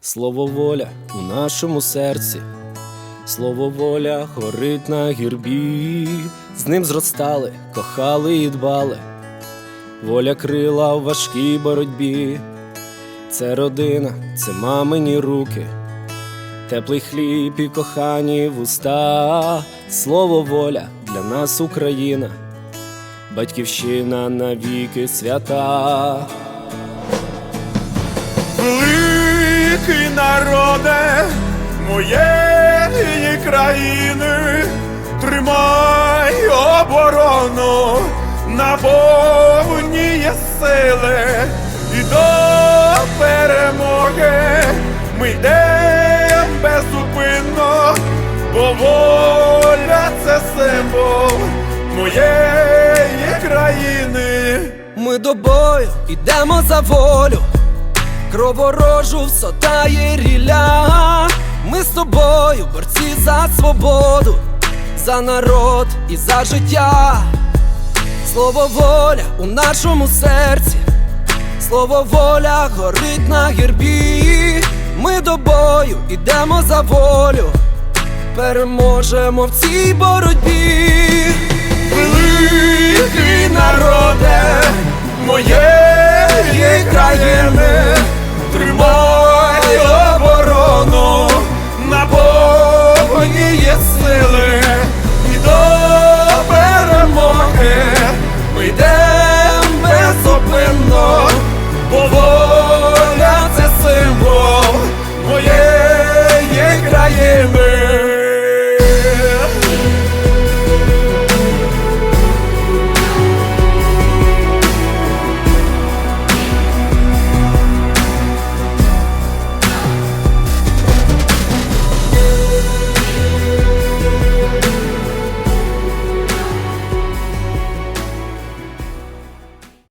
Слово воля у нашому серці, слово воля горить на гірбі, з ним зростали, кохали і дбали. Воля крила в важкій боротьбі, це родина, це мамині руки, теплий хліб і кохані вуста, слово воля для нас Україна, батьківщина навіки свята. Великий народе моєї країни, тримай оборону, наповні є сили і до перемоги ми йдемо беззупинно, бо воля це символ моєї країни. Ми до бою йдемо за волю, кроворожу всотає ріля. Ми з тобою, борці за свободу, за народ і за життя. Слово воля у нашому серці, слово воля горить на гербі. Ми до бою йдемо за волю, переможемо в цій боротьбі. Великий народе оборону, сили